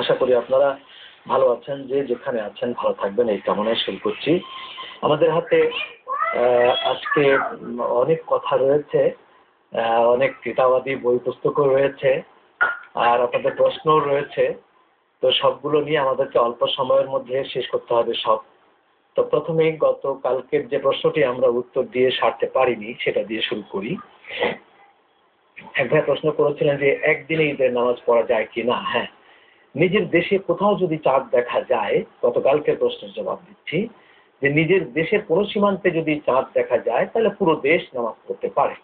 আশা করি আপনারা ভালো আছেন, যে যেখানে আছেন ভালো থাকবেন, এই কামনায় শুরু করছি। আমাদের হাতে আজকে অনেক কথা রয়েছে অনেক কিতাবাদি বই পুস্তকও রয়েছে, আর আপনাদের প্রশ্নও রয়েছে। তো সবগুলো নিয়ে আমাদেরকে অল্প সময়ের মধ্যে শেষ করতে হবে সব। তো প্রথমেই গত কালকের যে প্রশ্নটি আমরা উত্তর দিয়ে সারতে পারিনি, সেটা দিয়ে শুরু করি। এক ভাই প্রশ্ন করেছিলেন যে একদিনে ঈদের নামাজ পড়া যায় কি না? হ্যাঁ। নিজের দেশে কোথাও যদি চাঁদ দেখা যায়, গতকালকের প্রশ্নের জবাব দিচ্ছি, যে নিজের দেশের কোনো সীমান্তে যদি চাঁদ দেখা যায়, তাহলে পুরো দেশ নামাজ পড়তে পারে।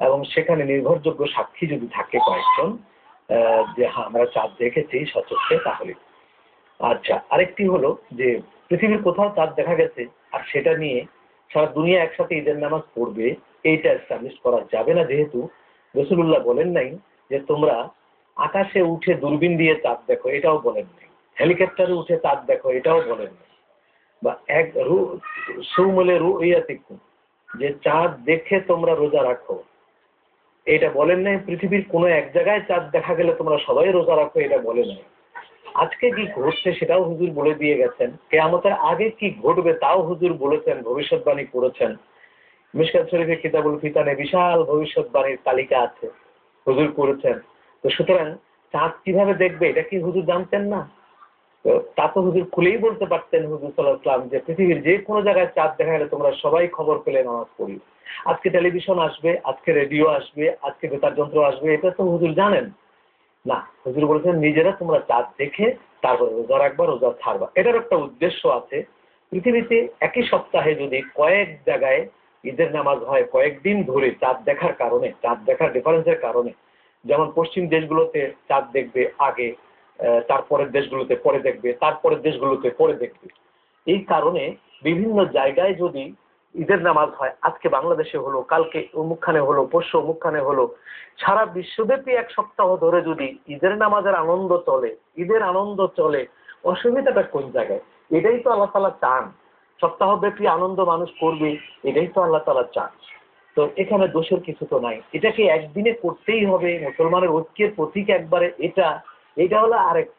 এবং সেখানে নির্ভরযোগ্য সাক্ষী যদি থাকে কয়েকজন যে হ্যাঁ আমরা চাঁদ দেখেছি সচক্ষে, তাহলে। আচ্ছা আরেকটি হলো যে পৃথিবীর কোথাও চাঁদ দেখা গেছে, আর সেটা নিয়ে সারা দুনিয়া একসাথে ঈদের নামাজ পড়বে, এইটা এস্টাবলিশ করা যাবে না, যেহেতু রসুল্লাহ বলেন নাই যে তোমরা আকাশে উঠে দূরবীন দিয়ে চাঁদ দেখো, এটাও বলেন নাই। হেলিকপ্টারে উঠে চাঁদ দেখো, এটাও বলেন নাই। বা এক রু সৌমলে রু ইয়াতিকুম যে চাঁদ দেখে তোমরা রোজা রাখো। এটা বলেন নাই, পৃথিবীর কোনো এক জায়গায় চাঁদ দেখা গেলে তোমরা সবাই রোজা রাখো, এটা বলে নাই। আজকে কি ঘটছে সেটাও হুজুর বলে দিয়ে গেছেন। কে কেয়ামতের আগে কি ঘটবে তাও হুজুর বলেছেন, ভবিষ্যৎবাণী করেছেন। মিশকাত শরীফের কিতাবুল ফিতানে বিশাল ভবিষ্যৎবাণীর তালিকা আছে। হুজুর করেছেন। তো সুতরাং চাঁদ কীভাবে দেখবে, এটা কি হুজুর জানতেন না? তো তা তো হুজুর খুলেই বলতে পারতেন হুজুর সাল্লাহ ইসলাম যে পৃথিবীর যে কোনো জায়গায় চাঁদ দেখা গেলে তোমরা সবাই খবর পেলে নামাজ পড়ি। আজকে টেলিভিশন আসবে, আজকে রেডিও আসবে, আজকে বেতার যন্ত্র আসবে, এটা তো হুজুর জানেন। না, হুজুর বলেছেন নিজেরা তোমরা চাঁদ দেখে তারপরে রোজা রাখবা, রোজা ছাড়বা। এটার একটা উদ্দেশ্য আছে। পৃথিবীতে একই সপ্তাহে যদি কয়েক জায়গায় ঈদের নামাজ হয়, কয়েকদিন ধরে চাঁদ দেখার কারণে, চাঁদ দেখার ডিফারেন্সের কারণে যেমন পশ্চিম দেশগুলোতে চাঁদ দেখবে আগে তারপরের দেশগুলোতে পরে দেখবে, তারপরের দেশগুলোতে পরে দেখবে। এই কারণে বিভিন্ন জায়গায় যদি ঈদের নামাজ হয়, আজকে বাংলাদেশে হলো, কালকে অমুকখানে হলো, পরশু অমুকখানে হলো, সারা বিশ্বব্যাপী এক সপ্তাহ ধরে যদি ঈদের নামাজের আনন্দ চলে, ঈদের আনন্দ চলে, অসুবিধাটা কোন জায়গায়? এটাই তো আল্লাহ তালা চান। সপ্তাহব্যাপী আনন্দ মানুষ করবে, এটাই তো আল্লাহ তালা চান। তো এখানে দোষের কিছু তো নাই। এটাকে একদিনে করতেই হবে। মুসলমানের ঐক্যের প্রতীক একবারে এটা। এটা হলো আরেক,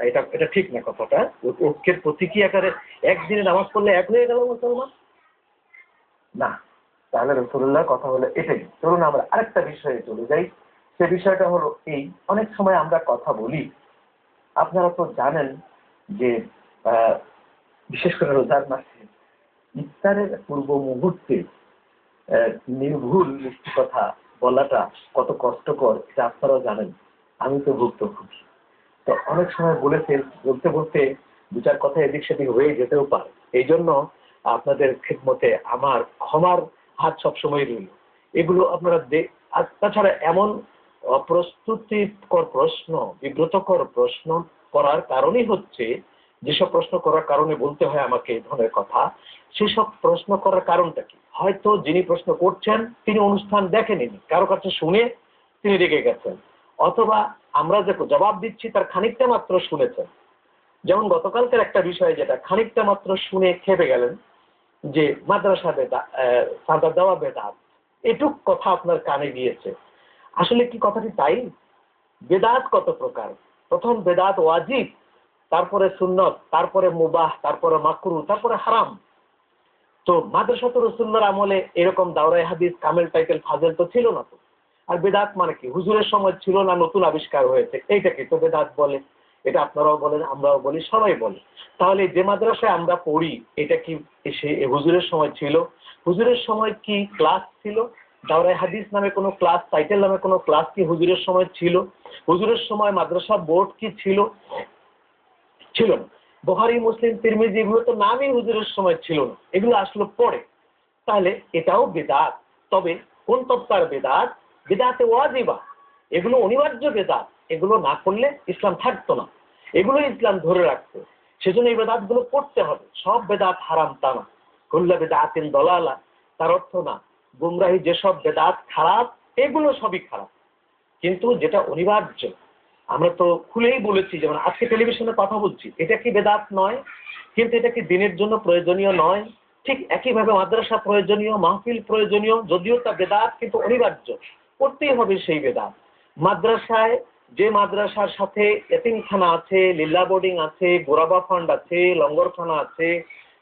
এটা এটা ঠিক না কথাটা। ঐক্যের প্রতীকী আকারে একদিনে নামাজ পড়লে এক হয়ে গেল মুসলমান? না। তাহলে রসুল্লাহ কথা হলো এটাই। চলুন আমরা আরেকটা বিষয়ে চলে যাই। সে বিষয়টা হলো এই। অনেক সময় আমরা কথা বলি। আপনারা তো জানেন যে বিশেষ করে রোজার মাসে ইফতারের পূর্ব মুহূর্তে নির্ভুল মিষ্টি কথা বলাটা কত কষ্টকর, এটা আপনারাও জানেন। আমি তো ভুক্তভোগী। তো অনেক সময় বলেছে, বলতে বলতে দু চার কথা এদিক সেদিক হয়ে যেতেও পারে। এই জন্য আপনাদের খেদমতে আমার ক্ষমার হাত সবসময় রইল। এগুলো আপনারা আর তাছাড়া এমন অপ্রস্তুতিকর প্রশ্ন, বিব্রতকর প্রশ্ন করার কারণই হচ্ছে যেসব প্রশ্ন করার কারণে বলতে হয় আমাকে এই ধরনের কথা, সেসব প্রশ্ন করার কারণটা কি? হয়তো যিনি প্রশ্ন করছেন, তিনি অনুষ্ঠান দেখেননি, কারও কাছে শুনে তিনি রেগে গেছেন। অথবা আমরা যে জবাব দিচ্ছি তার খানিকটা মাত্র শুনেছেন। যেমন গতকালকের একটা বিষয় যেটা খানিকটা মাত্র শুনে খেপে গেলেন, যে মাদ্রাসা বেদা সাদা দেওয়া বেদাত এটুক কথা আপনার কানে গিয়েছে। আসলে কি কথাটি তাই? বেদাত কত প্রকার? প্রথম বেদাত ওয়াজিব তারপরে সুন্নত, তারপরে মুবাহ, তারপরে মাকরু, তারপরে হারাম। তো মাদ্রাসা তো রসুল্লার আমলে এরকম দাওরাই হাদিস, কামেল টাইটেল, ফাজেল তো ছিল না তো। আর বেদাত মানে কি? হুজুরের সময় ছিল না, নতুন আবিষ্কার হয়েছে। এইটাকে তো বেদাত বলে। এটা আপনারাও বলেন, আমরাও বলি, সবাই বলে। তাহলে যে মাদ্রাসায় আমরা পড়ি, এটা কি সে হুজুরের সময় ছিল? হুজুরের সময় কি ক্লাস ছিল? দাওরাই হাদিস নামে কোনো ক্লাস, টাইটেল নামে কোনো ক্লাস কি হুজুরের সময় ছিল? হুজুরের সময় মাদ্রাসা বোর্ড কি ছিল? ছিল। না বহারি মুসলিম, তিরমিজি এগুলো তো নামই হুজুরের সময় ছিল না। এগুলো আসলো পরে। তাহলে এটাও বেদাত। তবে কোন তত্ত্বার বেদাত? বেদাতে ওয়াজিবা। এগুলো অনিবার্য বেদাত। এগুলো না করলে ইসলাম থাকতো না। এগুলো ইসলাম ধরে রাখতো। সেজন্য এই বেদাতগুলো করতে হবে। সব বেদাত হারাম তা না। কুল্লা বেদাতিন দলালা। তার অর্থ না, গুমরাহি যেসব বেদাত খারাপ, এগুলো সবই খারাপ। কিন্তু যেটা অনিবার্য আমরা তো খুলেই বলেছি যেমন আজকে টেলিভিশনে কথা বলছি, এটা কি বেদাত নয়? কিন্তু এটা কি দিনের জন্য প্রয়োজনীয় নয়? ঠিক একইভাবে মাদ্রাসা প্রয়োজনীয়, মাহফিল প্রয়োজনীয়, যদিও তা বেদাত, কিন্তু অনিবার্য। করতেই হবে সেই বেদাত। মাদ্রাসায় যে মাদ্রাসার সাথে এতিমখানা আছে লিল্লা বোর্ডিং আছে গোরাবা ফান্ড আছে, লঙ্গরখানা আছে,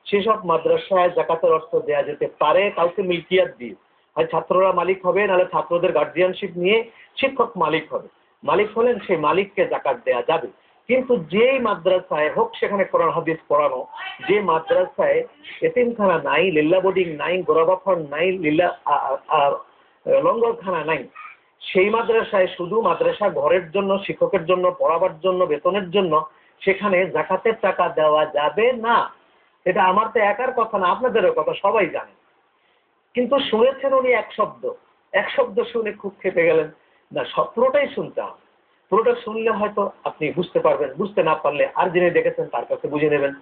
সেসব মাদ্রাসায় জাকাতের অর্থ দেওয়া যেতে পারে, কাউকে মিল্কিয়াত দিয়ে। হয় ছাত্ররা মালিক হবে, নাহলে ছাত্রদের গার্জিয়ানশিপ নিয়ে শিক্ষক মালিক হবে। মালিক হলেন সেই মালিককে জাকাত দেয়া যাবে। কিন্তু যেই মাদ্রাসায় হোক সেখানে কোরআন, হাদিস পড়ানো যে মাদ্রাসায় এতিমখানা নাই, লিল্লা বোর্ডিং নাই গোরাবা ফান্ড নাই, লিল্লা লঙ্গরখানা নাই, সেই মাদ্রাসায় শুধু মাদ্রাসা ঘরের জন্য, শিক্ষকের জন্য, পড়াবার জন্য, বেতনের জন্য সেখানে জাকাতের টাকা দেওয়া যাবে না। এটা আমার তো একার কথা না, আপনাদেরও কথা, সবাই জানে। কিন্তু শুনেছেন উনি এক শব্দ। এক শব্দ শুনে খুব খেপে গেলেন। না সব পুরোটাই শুনতে হবে। পুরোটা শুনলে হয়তো আপনি বুঝতে পারবেন, বুঝতে না পারলে আর যিনি দেখেছেন তার কাছে বুঝে নেবেন।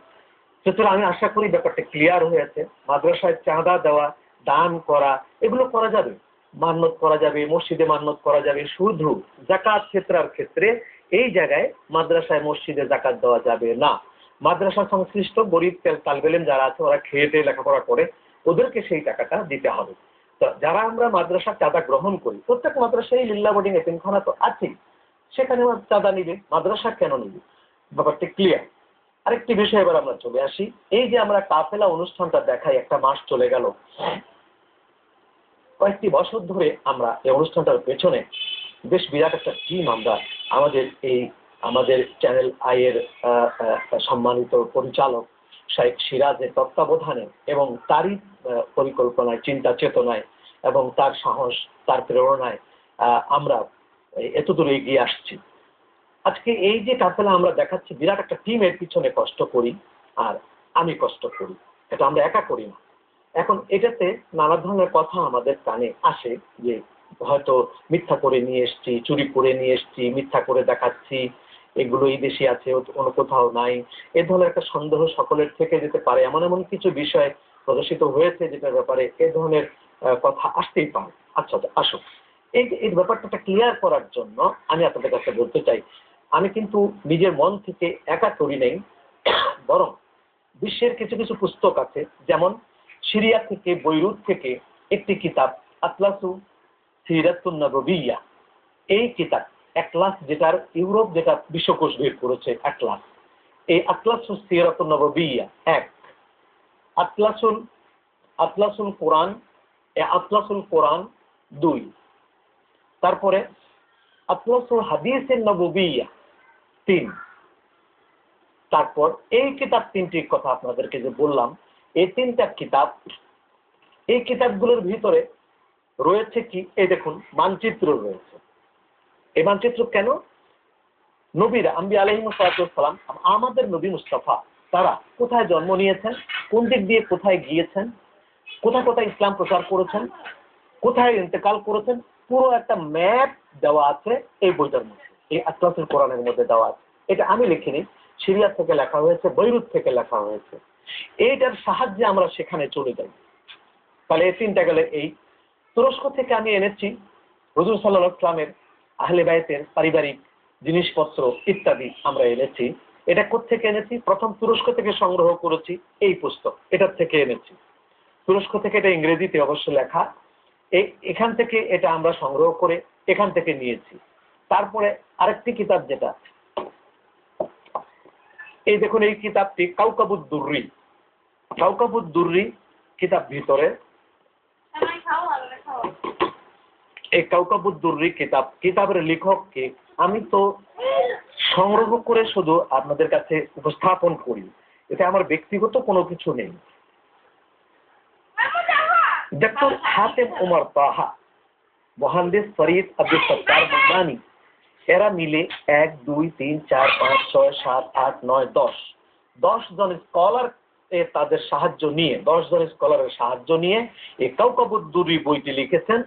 সুতরাং আমি আশা করি ব্যাপারটা ক্লিয়ার হয়েছে মাদ্রাসায় চাঁদা দেওয়া, দান করা, এগুলো করা যাবে। মান্যত করা যাবে, মসজিদে মান্যত করা যাবে, শুধু জাকাত ক্ষেত্রার ক্ষেত্রে এই জায়গায় মাদ্রাসায় মসজিদে জাকাত দেওয়া যাবে না। মাদ্রাসা সংশ্লিষ্ট গরিব তালবেলেম যারা আছে, ওরা খেয়ে লেখাপড়া করে, ওদেরকে সেই টাকাটা দিতে হবে। যারা আমরা মাদ্রাসা চাঁদা গ্রহণ করি প্রত্যেক মাদ্রাসায় লিল্লা বোর্ডিং এতিমখানা তো আছেই। সেখানে চাঁদা নিবে মাদ্রাসা কেন নিবে? ব্যাপারটা ক্লিয়ার আরেকটি বিষয় এবার আমরা চলে আসি। এই যে আমরা কাফেলা অনুষ্ঠানটা দেখাই একটা মাস চলে গেল। কয়েকটি বছর ধরে আমরা এই অনুষ্ঠানটার পেছনে বেশ বিরাট একটা টিম আমরা আমাদের এই আমাদের চ্যানেল আহ, আহ, সম্মানিত পরিচালক শাইখ সিরাজের তত্ত্বাবধানে এবং তারই পরিকল্পনায়, চিন্তা চেতনায় এবং তার সাহস, তার প্রেরণায় আমরা এতদূর এগিয়ে আসছি। আজকে এই যে কাফেলা আমরা দেখাচ্ছি, বিরাট একটা টিমের পিছনে কষ্ট করি আর আমি কষ্ট করি। এটা আমরা একা করি না। এখন এটাতে নানা ধরনের কথা আমাদের কানে আসে যে, হয়তো মিথ্যা করে নিয়ে এসছি, চুরি করে নিয়ে এসছি, মিথ্যা করে দেখাচ্ছি এগুলো এই দেশে আছে অন্য কোথাও নাই। এ ধরনের একটা সন্দেহ সকলের থেকে যেতে পারে। এমন এমন কিছু বিষয় প্রদর্শিত হয়েছে যেটার ব্যাপারে এ ধরনের কথা আসতেই পারে। আচ্ছা আচ্ছা আসুক এই এই ব্যাপারটা ক্লিয়ার করার জন্য আমি আপনাদের কাছে বলতে চাই, আমি কিন্তু নিজের মন থেকে একা করি নেই, বরং বিশ্বের কিছু কিছু পুস্তক আছে, যেমন সিরিয়া থেকে বৈরুত থেকে একটি কিতাব, আতলাসু সিরাতুন নববিয়া। এই কিতাব একলাস যেটার ইউরোপ যেটা বিশ্বকোষ বের করেছে একলাস এই আতলাসু সিরাতুন নববিয়া, এক। আতলাসুল আতলাসুল কোরআন এ আতলাসুল কোরআন দুই। তারপরে আতলাসুল হাদিসের নববিয়া তিন। তারপর এই কিতাব তিনটির কথা আপনাদেরকে যে বললাম, এই তিনটা কিতাব, এই কিতাবগুলোর ভিতরে রয়েছে কি? এই দেখুন, মানচিত্র রয়েছে। এই মানচিত্র কেন? নবীরা আম্বি আলহিমসালাম আমাদের নবী মুস্তাফা, তারা কোথায় জন্ম নিয়েছেন? কোন দিক দিয়ে কোথায় গিয়েছেন? কোথায় কোথায় ইসলাম প্রচার করেছেন? কোথায় ইন্তেকাল করেছেন? পুরো একটা ম্যাপ দেওয়া আছে এই বইটার মধ্যে, এই আত্মাসুল কোরআনের মধ্যে দেওয়া আছে। এটা আমি লিখিনি সিরিয়া থেকে লেখা হয়েছে, বৈরুত থেকে লেখা হয়েছে। এইটার সাহায্যে আমরা সেখানে চলে যাই। তাহলে এই তিনটা গেলে এই। তুরস্ক থেকে আমি এনেছি, হজুর সাল্লাহ ইসলামের আহলে বায়তের পারিবারিক জিনিসপত্র ইত্যাদি আমরা এনেছি। এটা থেকে এনেছি? প্রথম তুরস্ক থেকে সংগ্রহ করেছি এই পুস্তক। এটার থেকে এনেছি। তুরস্ক থেকে এটা ইংরেজিতে অবশ্য লেখা। এখান থেকে এটা আমরা সংগ্রহ করে এখান থেকে নিয়েছি। তারপরে আরেকটি কিতাব যেটা, এই দেখুন এই কিতাবটি কাউকাবুদ্দুর্রি কাউকাবুদ্দুর্রি কিতাব ভিতরে এই কাউকাবুদ্দুর্রি কিতাব, কিতাবের লেখককে আমি তো সংগ্রহ করে শুধু আপনাদের কাছে উপস্থাপন করি। এতে আমার ব্যক্তিগত কোনো কিছু নেই। ডক্টর হাতেম উমর তাহা ফরিদ আব্দুল সত্তার মাদানি এরা মিলে এক, দুই, তিন, চার, পাঁচ, ছয়, সাত, আট, নয়, দশ। দশ জন স্কলার তাদের সাহায্য নিয়ে, দশ জন স্কলারের সাহায্য নিয়ে এই কাউকাবুদ্দুরি বইটি লিখেছেন।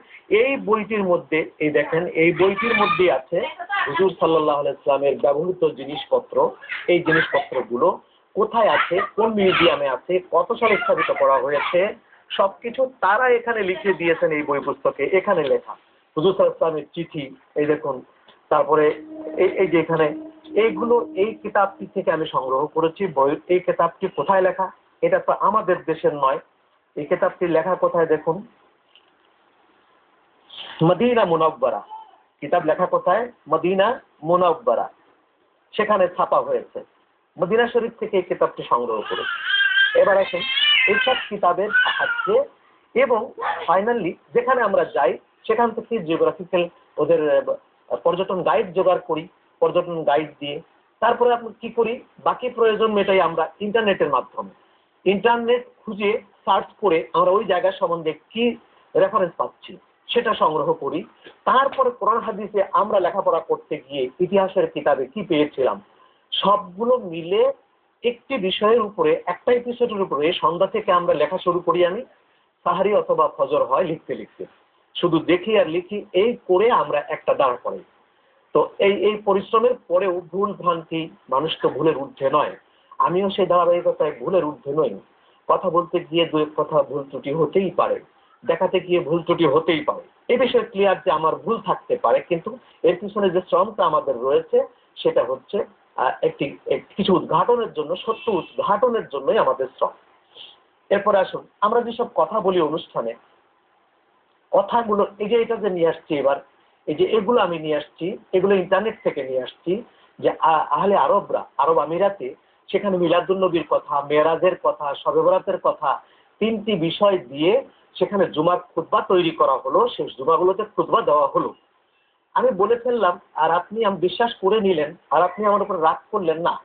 এই বইটির মধ্যে, এই দেখেন, এই বইটির মধ্যে আছে হুজুর সাল্লাহ ইসলামের ব্যবহৃত জিনিসপত্র। এই জিনিসপত্রগুলো কোথায় আছে, কোন মিউজিয়ামে আছে, কত সালে স্থাপিত করা হয়েছে, সবকিছু তারা এখানে লিখে দিয়েছেন এই বই পুস্তকে। এখানে লেখা, হুজুর সাল্লাহ ইসলামের চিঠি, এই দেখুন, তারপরে এই যে এখানে এইগুলো, এই কিতাবটি থেকে আমি সংগ্রহ করেছি। এই কিতাবটি কোথায় লেখা? এটা তো আমাদের দেশের নয়। এই কিতাবটি লেখা কোথায় দেখুন? মদিনা মুনব্বরা কিতাব লেখা কোথায়? মদিনা মুনাব্বারা সেখানে ছাপা হয়েছে। মদিনা শরীফ থেকে এই কিতাবটি সংগ্রহ করেছে। এবার আসুন, এইসব কিতাবের সাহায্যে এবং ফাইনালি যেখানে আমরা যাই, সেখান থেকে জিওগ্রাফিক্যাল ওদের পর্যটন গাইড জোগাড় করি। পর্যটন গাইড দিয়ে। তারপরে আপনি কি করি? বাকি প্রয়োজন মেটাই আমরা ইন্টারনেটের মাধ্যমে। ইন্টারনেট খুঁজে সার্চ করে আমরা ওই জায়গা সম্বন্ধে কি রেফারেন্স পাচ্ছি, সেটা সংগ্রহ করি। তারপরে কোরআন হাদিসে আমরা লেখাপড়া করতে গিয়ে ইতিহাসের কিতাবে কি পেয়েছিলাম? সবগুলো মিলে একটি বিষয়ের উপরে, একটা এপিসোডের উপরে সন্ধ্যা থেকে আমরা লেখা শুরু করি আমি, সাহারি অথবা ফজর হয় লিখতে লিখতে। শুধু দেখি আর লিখি, এই করে আমরা একটা দাঁড় করাই। তো এই এই পরিশ্রমের পরেও ভুল ভ্রান্তি মানুষ তো ভুলের ঊর্ধ্বে নয়। আমিও সেই ধারাবাহিকতায় ভুলের ঊর্ধ্বে নই। কথা বলতে গিয়ে দু এক কথা ভুল ত্রুটি হতেই পারে। দেখাতে গিয়ে ভুল ত্রুটি হতেই পারে। এই বিষয়ে ক্লিয়ার যে আমার ভুল থাকতে পারে, কিন্তু এর পিছনে যে শ্রমটা আমাদের রয়েছে, সেটা হচ্ছে একটি কিছু উদ্ঘাটনের জন্য, সত্য উদ্ঘাটনের জন্যই আমাদের শ্রম। এরপরে আসুন, আমরা যেসব কথা বলি অনুষ্ঠানে, কথাগুলো, এই যে এটা যে নিয়ে আসছি এবার এই যে এগুলো আমি নিয়ে আসছি, এগুলো ইন্টারনেট থেকে নিয়ে আসছি, যে আহলে আরবরা, আরব আমিরাতে সেখানে মিলাদুল নবীর কথা মেরাজের কথা শবে বরাতের কথা তিনটি বিষয় দিয়ে সেখানে জুমার খুতবা তৈরি করা হলো সেই জুমাগুলোতে খুতবা দেওয়া হলো। আমি বলে ফেললাম, আর আপনি আম- বিশ্বাস করে নিলেন, আর আপনি আমার উপর রাগ করলেন না।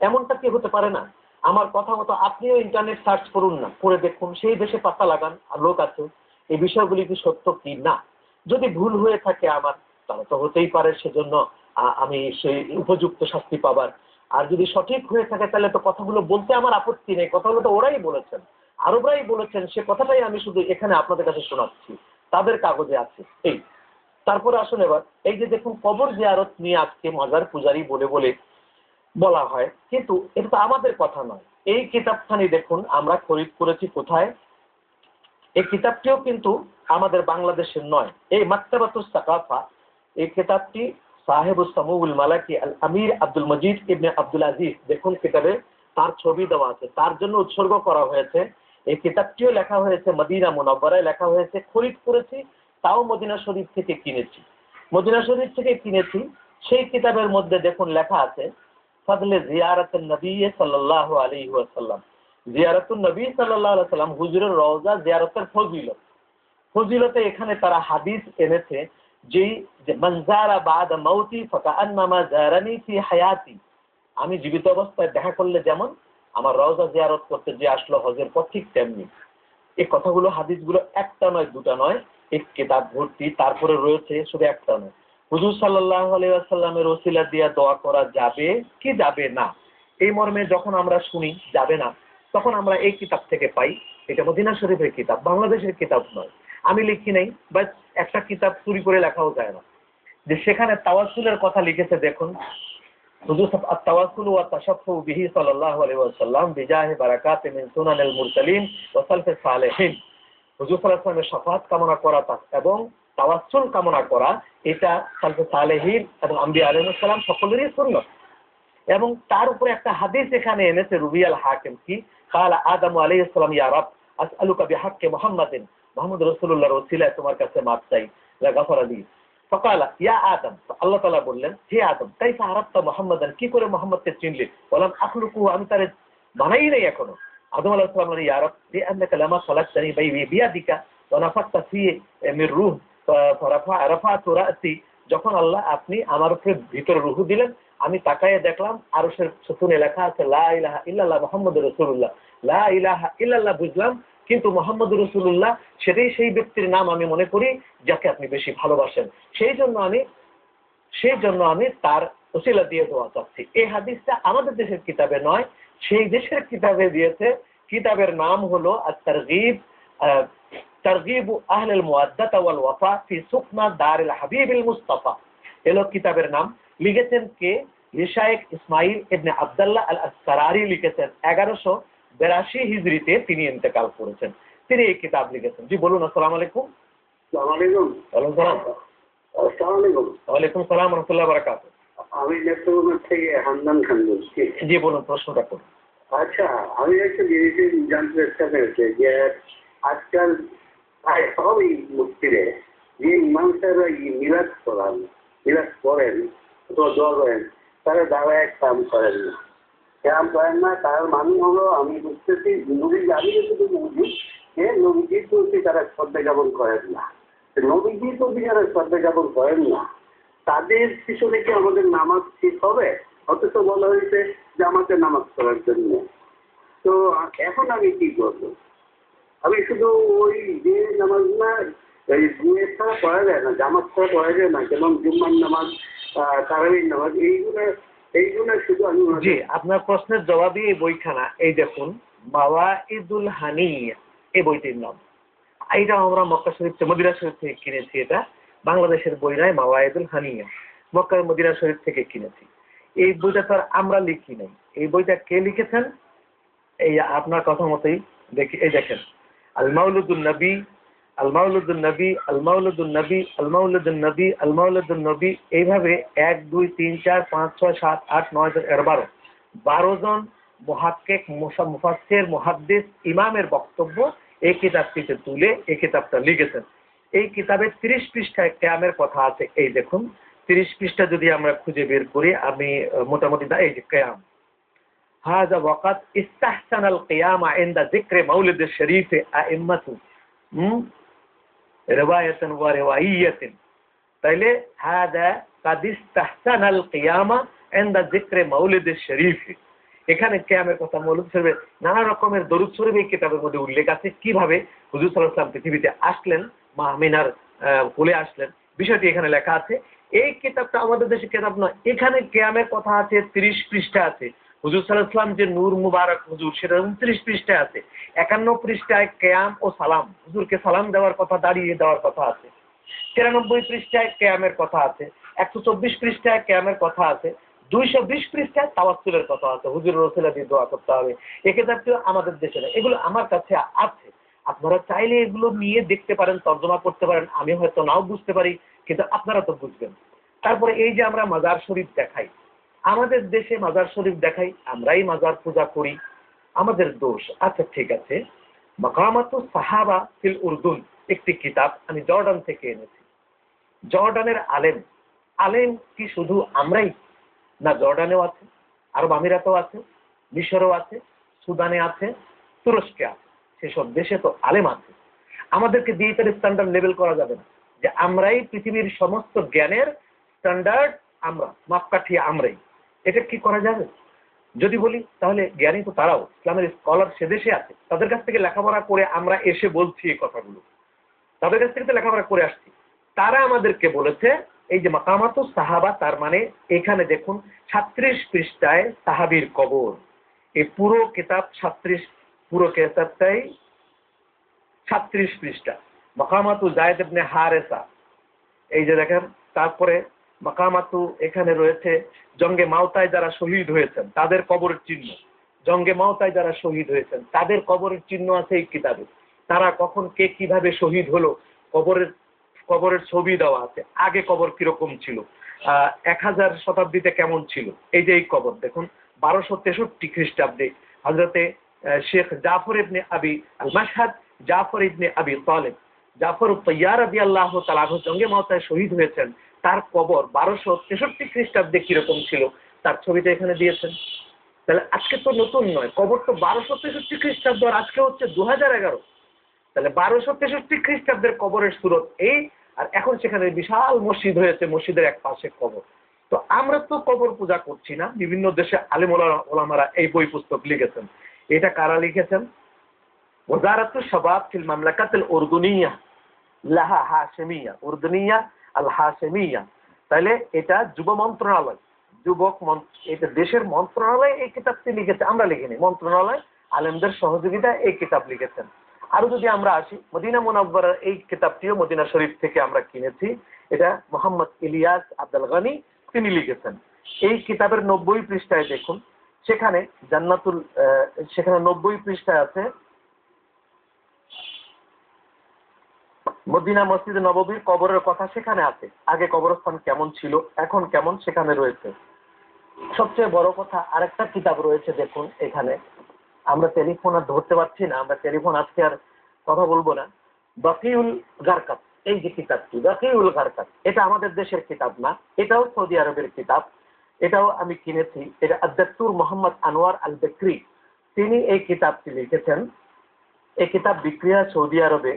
এমনটা কি হতে পারে না? আমার কথা মতো আপনিও ইন্টারনেট সার্চ করুন না, করে দেখুন, সেই দেশে পাতা লাগান, আর লোক আছে। এই বিষয়গুলি কি সত্য কি না? যদি ভুল হয়ে থাকে আমার, তাহলে তো হতেই পারে সেজন্য আমি সেই উপযুক্ত শাস্তি পাবার। আর যদি সঠিক হয়ে থাকে, তাহলে তো কথাগুলো বলতে আমার আপত্তি নেই। কথাগুলো তো ওরাই বলেছেন। আরবরাই বলেছেন, সে কথাটাই আমি শুধু এখানে আপনাদের কাছে শোনাচ্ছি। তাদের কাগজে আছে। এই, তারপরে আসুন এবার। এই যে দেখুন, কবর জিয়ারত নিয়ে আজকে মাজার পূজারি বলে বলে বলা হয়। কিন্তু এটা তো আমাদের কথা নয়। এই কিতাবখানি দেখুন, আমরা খরিদ করেছি কোথায়? এই কিতাবটিও কিন্তু আমাদের বাংলাদেশের নয়। এই মাক্তাবাতুস সাকাফা, এই কিতাবটি সাহেব সামুল মালাকি আল আমির আব্দুল মজিদ ইবনে আব্দুল আজিজ দেখুন কিতাবে তার ছবি দেওয়া আছে। তার জন্য উৎসর্গ করা হয়েছে। এই কিতাবটিও লেখা হয়েছে মদিনা মুনাব্বারায় লেখা হয়েছে খরিদ করেছি তাও মদিনা শরীফ থেকে কিনেছি। মদিনা শরীফ থেকে কিনেছি, সেই কিতাবের মধ্যে দেখুন লেখা আছে ফজলে জিয়ারত নবী সাল্লাল্লাহু আলাইহি ওয়াসাল্লাম। জিয়ারতুন নবী সাল্লাম হুজুরের রওজা জিয়ারতের ফজিলত। ফজিলতে এখানে তারা হাদিস এনেছে যেই যে মনজারা বাদ মৌতি ফাকান্নামা জারানি হায়াতি। আমি জীবিত অবস্থায় দেখা করলে যেমন আমার রওজা জিয়ারত করতে যে আসলো হজের পর ঠিক তেমনি। এই কথাগুলো হাদিসগুলো একটা নয়, দুটা নয়, এক কিতাব ভর্তি, তারপরে রয়েছে শুধু একটা নয়। হুজুর সাল্লাহ আলাইসাল্লামের ওসিলা দিয়া দোয়া করা যাবে কি যাবে না? এই মর্মে যখন আমরা শুনি, যাবে না তখন আমরা এই কিতাব থেকে পাই, এটা মদিনা শরীফের কিতাব, বাংলাদেশের কিতাব নয়। আমি লিখি নাই বাট একটা কিতাব চুরি করে লেখাও যায় না। যে সেখানে তাওয়াসুলের কথা লিখেছে, দেখুন। কামনা করা এবং কামনা করা, এটা সালফে সালেহীন এবং সকলেরই এবং তার উপরে একটা হাদিস এখানে এনেছে, রুবিয়াল হাকিম কি? কালা আদামু আলি ইসলাম ইয়ারব আসআলুকা বিহাক্কে মোহাম্মদিন। মোহাম্মদ রসুল্লাহর ওসিলায় তোমার কাছে মাপ চাই লাগাফরাদি ফকালা, ইয়া আদম। আল্লাহ তাআলা বললেন, হে আদম, কাইফা আরাফতা মুহাম্মাদান? কি করে মুহাম্মদকে চিনলি? বললাম আখলুকু আমি তার বানাই নাই এখনও। আদম আলাইহিস সালাম বলেন ইয়া রব লি আন্নাকা লামা খালাকতানি বিয়াদিকা ওয়া নাফাখতা ফি মিন রূহ। ফরাফা রাফাতু রাসি যখন আল্লাহ আপনি আমার উপরে ভিতরে রুহু দিলেন আমি তাকায়ে দেখলাম আরশের সুতুনে লেখা আছে, লা ইলাহা ইল্লাল্লাহ মুহাম্মাদুর রাসূলুল্লাহ। লা ইলাহা ইল্লাল্লাহ বুঝলাম, কিন্তু মোহাম্মদ রসুল্লাহ সেটাই সেই ব্যক্তির নাম আমি মনে করি যাকে আপনি বেশি ভালোবাসেন। সেই জন্য আমি, সেই জন্য আমি তার ওসিলা দিয়ে দোয়া চাচ্ছি। এই হাদিসটা আমাদের দেশের কিতাবে নয়, সেই দেশের কিতাবে দিয়েছে। কিতাবের নাম হলো তারগিব তারগিব আহলুল মুআদ্দাতা ওয়াল ওয়াফা ফি সুকনা দারুল হাবিবিল মুস্তাফা। এলো কিতাবের নাম লিখেছেন কে? লিশায়েক ইসমাইল ইবনে আব্দুল্লাহ আল আসকারারি লিখেছেন। এগারোশো বেরাশি হিজরিতে তিনি ইন্তেকাল করেছেন। তিনি এই কিতাব লিখেছেন। জি বলুন আসসালামু আলাইকুম। ওয়ালাইকুম সালাম। রহমতুল্লাহ বারাকাত আমি নেত্রকোনা থেকে হান্নান খান বলছি। জি বলুন প্রশ্নটা করুন। আচ্ছা আমি একটা জিনিস জানতে চেষ্টা করেছি যে আজকাল প্রায় সবই মূর্তিরে যে ইমাম সাহেবরা মিলাদ করান মিলাদ করেন দোয়া করেন তারা দাঁড়ায় কাম করেন না। কাম করেন না, তার মানে হলো আমি বুঝতেছি, নবী আমি যতটুকু বুঝি যে নবীজির প্রতি তারা শ্রদ্ধা জ্ঞাপন করেন না। নবীজির প্রতি যারা শ্রদ্ধা জ্ঞাপন করেন না। তাদের পিছনে কি আমাদের নামাজ ঠিক হবে? অথচ বলা হয়েছে জামাতে নামাজ পড়ার জন্য। তো এখন আমি কি করব? আমি শুধু ওই যে নামাজ না দুয়ে ছাড়া পড়া যায় না, জামাত ছাড়া পড়া যায় না। যেমন জুম্মার নামাজ তারাবির নামাজ এইগুলো এইগুলো শুধু আমি জি আপনার প্রশ্নের জবাবই এই বইখানা এই দেখুন বাবা ইদুল হানি এই বইটির নাম। এইটা আমরা মক্কা শরীফ থেকে মদিনা শরীফ থেকে কিনেছি এটা। বাংলাদেশের বই নয় মাওয়াইদুল হানিয়া মক্কার মদিনা শরীফ থেকে কিনেছি। এই বইটা তো আর আমরা লিখি নাই। এই বইটা কে লিখেছেন? এই আপনার কথা মতোই দেখি এই দেখেন। আল মাউলুদুন নবী আল মাউলুদুন নবী আল মাউলুদুন নবী আল মাউলুদুন নবী আল মাউলুদুন নবী এইভাবে এক দুই তিন চার পাঁচ ছয় সাত আট নয় দশ এগারো বারো বারো জন মহাক্কেক মুফাসের মহাদ্দেশ ইমামের বক্তব্য এই কিতাবটিতে তুলে এই কিতাবটা লিখেছেন এই কিতাবের তিরিশ পৃষ্ঠায় ক্যামের কথা আছে এই দেখুন তিরিশ পৃষ্ঠা যদি আমরা খুঁজে বের করি আমি আহ, মোটামুটি দা এই যে ক্যাম هذا وقد استحسن القيام عند ذكر مولد الشريف أئمة রেবায়তন ওয়া রেওয়াইয়াতিন। তাইলে হাদা কাদিস তাহসান আল কিয়ামা এন্দা জিক্রে মাউলিদ শরীফ। এখানে কেয়ামের কথা মৌলুদ শরীফের নানা রকমের দরুদ শরীফ এই কিতাবের মধ্যে উল্লেখ আছে। কীভাবে হুজুর সাল্লাহ পৃথিবীতে আসলেন মাহমিনার কোলে আসলেন, বিষয়টি এখানে লেখা আছে। এই কিতাবটা আমাদের দেশে কেতাব নয়, এখানে কেয়ামের কথা আছে, তিরিশ পৃষ্ঠা আছে। হুজুর সাল্লাহ সাল্লাম যে নূর মুবারক হুজুর, সেটা উনত্রিশ পৃষ্ঠায় আছে। একান্ন পৃষ্ঠায় কেয়াম ও সালাম। হুজুরকে সালাম দেওয়ার কথা, দাঁড়িয়ে দেওয়ার কথা আছে। তিরানব্বই পৃষ্ঠায় কেয়ামের কথা আছে। একশো চব্বিশ পৃষ্ঠায় কেয়ামের কথা আছে। দুইশো বিশ পৃষ্ঠায় তাওয়াসুলের কথা আছে। হুজুর রসুলা দিয়ে দোয়া করতে হবে। এ কিতাবটিও আমাদের দেশে নেই। এগুলো আমার কাছে আছে। আপনারা চাইলে এগুলো নিয়ে দেখতে পারেন, তর্জমা করতে পারেন। আমি হয়তো নাও বুঝতে পারি, কিন্তু আপনারা তো বুঝবেন। তারপরে এই যে আমরা মাজার শরীফ দেখাই। আমাদের দেশে মাজার শরীফ দেখাই, আমরাই মাজার পূজা করি। আমাদের দোষ আচ্ছা ঠিক আছে। মাকামাত সাহাবা ফিল উর্দুন, একটি কিতাব আমি জর্ডান থেকে এনেছি। জর্ডানের আলেম আলেম কি শুধু আমরাই? না জর্ডানেও আছে, আরব আমিরাতেও আছে, মিশরেও আছে, সুদানে আছে, তুরস্কে আছে, সেসব দেশে তো আলেম আছে। আমাদেরকে দিয়ে তার স্ট্যান্ডার্ড লেভেল করা যাবে না, যে আমরাই পৃথিবীর সমস্ত জ্ঞানের স্ট্যান্ডার্ড আমরা, মাপকাঠি আমরাই। এটা কি করা যাবে? যদি বলি, তাহলে জ্ঞানী তো তারাও, ইসলামের স্কলার সে দেশে আছে, তাদের কাছ থেকে লেখাপড়া করে আমরা এসে বলছি এই কথাগুলো। তাদের কাছ থেকে তো লেখাপড়া করে আসছি। তারা আমাদেরকে বলেছে, এই যে মাকামাত সাহাবা, তার মানে এখানে দেখুন ছাত্রিশ পৃষ্ঠায় সাহাবির কবর। এই পুরো কেতাব ছাত্রিশ পুরো কেতাবটাই ছাত্রিশ পৃষ্ঠা। মাকামাতু জায়দ ইবনে হারেসা। এই যে দেখেন, তারপরে মাকামাতু এখানে রয়েছে জঙ্গে মাওতায় যারা শহীদ হয়েছেন, তাদের কবরের চিহ্ন। জঙ্গে মাওতায় যারা শহীদ হয়েছেন, তাদের কবরের চিহ্ন আছে এই কিতাবে। তারা কখন কে কীভাবে শহীদ হলো, কবরের কবরের ছবি দেওয়া আছে। আগে কবর কীরকম ছিল? এক হাজার শতাব্দীতে কেমন ছিল? এই যে এই কবর, দেখুন, বারোশো তেষট্টি খ্রিস্টাব্দে হজরতে শেখ জাফর ইবনে আবি মাসহাদ জাফর ইবনে আবি তালেব, জাফর তৈয়ার আবি আল্লাহ তালাহ জঙ্গে মাওতায় শহীদ হয়েছেন। তার কবর বারোশো তেষট্টি খ্রিস্টাব্দে কীরকম ছিল? তার ছবিটা এখানে দিয়েছেন। তাহলে আজকে তো নতুন নয়, কবর তো বারোশো তেষট্টি খ্রিস্টাব্দ আর আজকে হচ্ছে দু হাজার এগারো। তাহলে বারোশো তেষট্টি খ্রিস্টাব্দের কবরের সুরত এই, আর এখন সেখানে বিশাল মসজিদ হয়েছে, মসজিদের এক পাশে কবর। তো আমরা তো কবর পূজা করছি না, বিভিন্ন দেশে আলিম ওলা- ওলামারা এই বই পুস্তক লিখেছেন। এটা কারা লিখেছেন? ওজারাতুল সবাব ফিল মামলাকাতুল উর্দুনিয়া, লাহা হাশেমিয়া, উর্দুনিয়া আল হাশেমিয়া তাহলে এটা যুব মন্ত্রণালয়। যুবক এটা দেশের মন্ত্রণালয় এই কিতাবটি লিখেছে, আমরা লিখিনি। মন্ত্রণালয়, আলেমদের সহযোগিতা এই কিতাব লিখেছেন। আরও যদি আমরা আসি, মদিনা মুনাব্বরার এই কিতাবটিও মদিনা শরীফ থেকে আমরা কিনেছি। এটা মোহাম্মদ ইলিয়াস আব্দুল গানি তিনি লিখেছেন। এই কিতাবের নব্বই পৃষ্ঠায় দেখুন, সেখানে জান্নাতুল সেখানে নব্বই পৃষ্ঠায় আছে মদিনা মসজিদে নববীর কবরের কথা সেখানে আছে। আগে কবরস্থান কেমন ছিল, এখন কেমন সেখানে রয়েছে। সবচেয়ে বড় কথা, আরেকটা কিতাব রয়েছে, দেখুন এখানে। আমরা টেলিফোন আর ধরতে পারছি না, আমরা টেলিফোন আজকে আর কথা বলব না। বাকিউল গারকাত, এই যে কিতাবটি, বাকিউল গারকাত, এটা আমাদের দেশের কিতাব না, এটাও সৌদি আরবের কিতাব। এটাও আমি কিনেছি, এটা আদাত্তুর মোহাম্মদ আনোয়ার আল বেকরি তিনি এই কিতাবটি লিখেছেন। এই কিতাব বিক্রি হয় সৌদি আরবে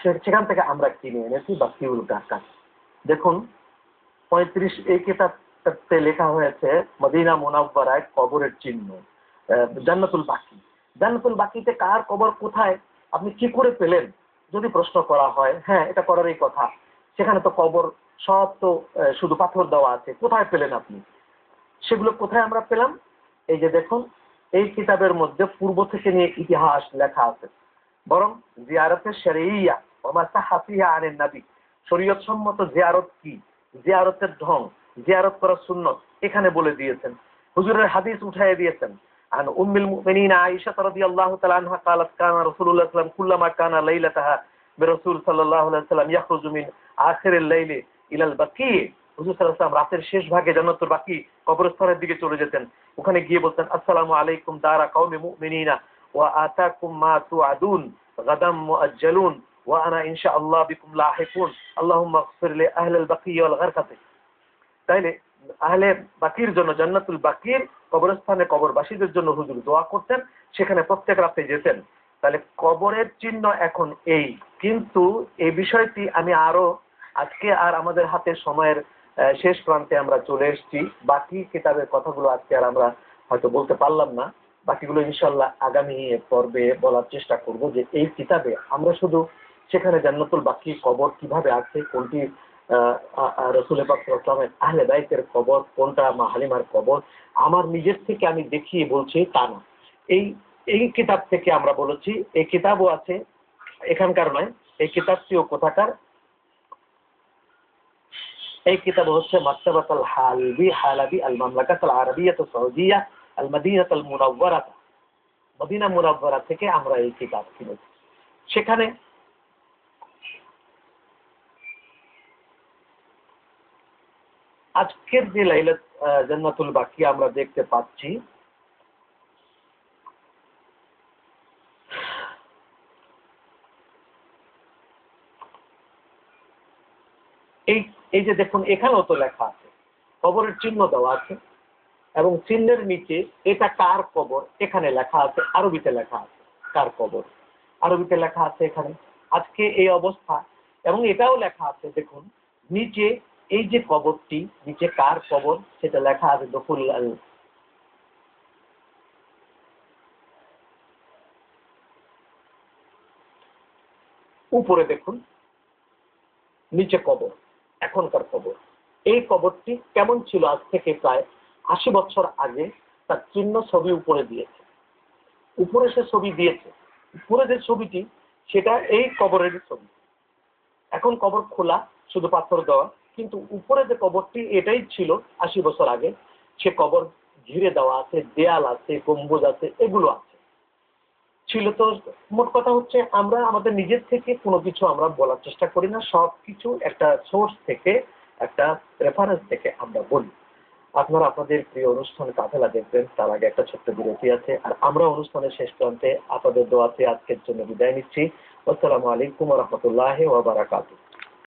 সেখান থেকে আমরা কিনে এনেছি বা বাকিউল গারকাত দেখুন, পঁয়ত্রিশ এই কিতাবটাতে লেখা হয়েছে, মদিনা মোনাব্বরায় কবরের চিহ্ন। জান্নাতুল বাকি। জান্নাতুল বাকিতে কার কবর কোথায়? আপনি কি করে পেলেন? যদি প্রশ্ন করা হয় হ্যাঁ এটা করারই কথা। সেখানে তো কবর, সব তো শুধু পাথর দেওয়া আছে। কোথায় পেলেন আপনি? সেগুলো কোথায় আমরা পেলাম? এই যে দেখুন, এই কিতাবের মধ্যে পূর্ব থেকে নিয়ে ইতিহাস লেখা আছে। বরং জিয়ারতের সেরেইয়া ওমা সাহাফিয়া আনেন নাবি শরীয়ত সম্মত জিয়ারত কি জিয়ারতের ঢং জিয়ারত করা সুন্নত এখানে বলে দিয়েছেন হুজুরের হাদিস উঠাই দিয়েছেন عن أم المؤمنين عائشة رضي الله تعالى عنها قالت كان رسول الله صلى الله عليه وسلم كلما كان ليلتها برسول صلى الله عليه وسلم يخرج من آخر الليل إلى البقيع হুজুর সাল্লাল্লাহু আলাইহি ওয়াসাল্লাম রাতের শেষ ভাগে জান্নাতুল বাকি কবরস্থানের দিকে চলে যেতেন ওখানে গিয়ে বলতেন আসসালামু আলাইকুম দারা কওমি মুমিনিনা মা তুআদুন, গাদাম মুআজ্জালুন, ওয়া আনা ইনশাআল্লাহ বিকুম লাহিকুন আল্লাহুম্মা ইগফির লি আহলিল বাকি ওয়াল গারকাতি। তাইলে আহলে বাকির জন্য জান্নাতুল বাকির কবরস্থানে কবরবাসীদের জন্য হুজুর দোয়া করতেন, সেখানে প্রত্যেক রাতে যেতেন। তাহলে কবরের চিহ্ন এখন এই। কিন্তু এই বিষয়টি আমি আরও আজকে আর আমাদের হাতে সময়ের শেষ প্রান্তে আমরা চলে এসেছি। বাকি কিতাবের কথাগুলো আজকে আর আমরা হয়তো বলতে পারলাম না। বাকিগুলো ইনশাল্লাহ আগামী পর্বে বলার চেষ্টা করব যে এই কিতাবে আমরা শুধু সেখানে জান্নাতুল বাকি কবর কীভাবে আছে, কোনটি রসুল পাকের আহলে বাইতের কবর, কোনটা মা হালিমার কবর, আমার নিজের থেকে আমি দেখিয়ে বলছি তা না। এই এই কিতাব থেকে আমরা বলেছি, এই কিতাবও আছে, এখানকার নয়, এই কিতাবটিও কোথাকার? এই কিতাব হচ্ছে মাক্তাবাত আল হালবি হালাবি আল মামলাকাত আল আরবিয়াত সৌদিয়া আল মদিনাত আল মুনাওয়ারাত মদিনা মুনাওয়ারা থেকে আমরা এই কিতাব কিনেছি। সেখানে আজকের যে লাইলাত জান্নাতুল বাকি আমরা দেখতে পাচ্ছি, এই এই যে দেখুন, এখানেও তো লেখা আছে। কবরের চিহ্ন দেওয়া আছে। এবং চিহ্নের নিচে এটা কার কবর? এখানে লেখা আছে, আরবিতে লেখা আছে, কার কবর? আরবিতে লেখা আছে এখানে। আজকে এই অবস্থা। এবং এটাও লেখা আছে, দেখুন, নিচে এই যে কবরটি, নিচে কার কবর, সেটা লেখা আছে আল- উপরে দেখুন, নিচে কবর, এখনকার কবর। এই কবরটি কেমন ছিল আজ থেকে প্রায় আশি বছর আগে তার চিহ্ন ছবি উপরে দিয়েছে। উপরে সে ছবি দিয়েছে। উপরে যে ছবিটি, সেটা এই কবরের ছবি। এখন কবর খোলা, শুধু পাথর দেওয়া। কিন্তু উপরে যে কবরটি, এটাই ছিল আশি বছর আগে। সে কবর ঘিরে দেওয়া আছে, দেয়াল আছে, গম্বুজ আছে, এগুলো আছে। ছিল তো, মোট কথা হচ্ছে আমরা, আমাদের নিজের থেকে কোনো কিছু আমরা বলার চেষ্টা করি না। সব কিছু একটা সোর্স থেকে, একটা রেফারেন্স থেকে আমরা বলি। আপনারা আপনাদের প্রিয় অনুষ্ঠান কাফেলা দেখবেন তার আগে একটা ছোট্ট বিরতি আছে। আর আমরা অনুষ্ঠানের শেষ প্রান্তে আপনাদের দোয়াতে আজকের জন্য বিদায় নিচ্ছি। আসসালামু আলাইকুম রহমতুল্লাহ ওয়া বারাকাতুহু।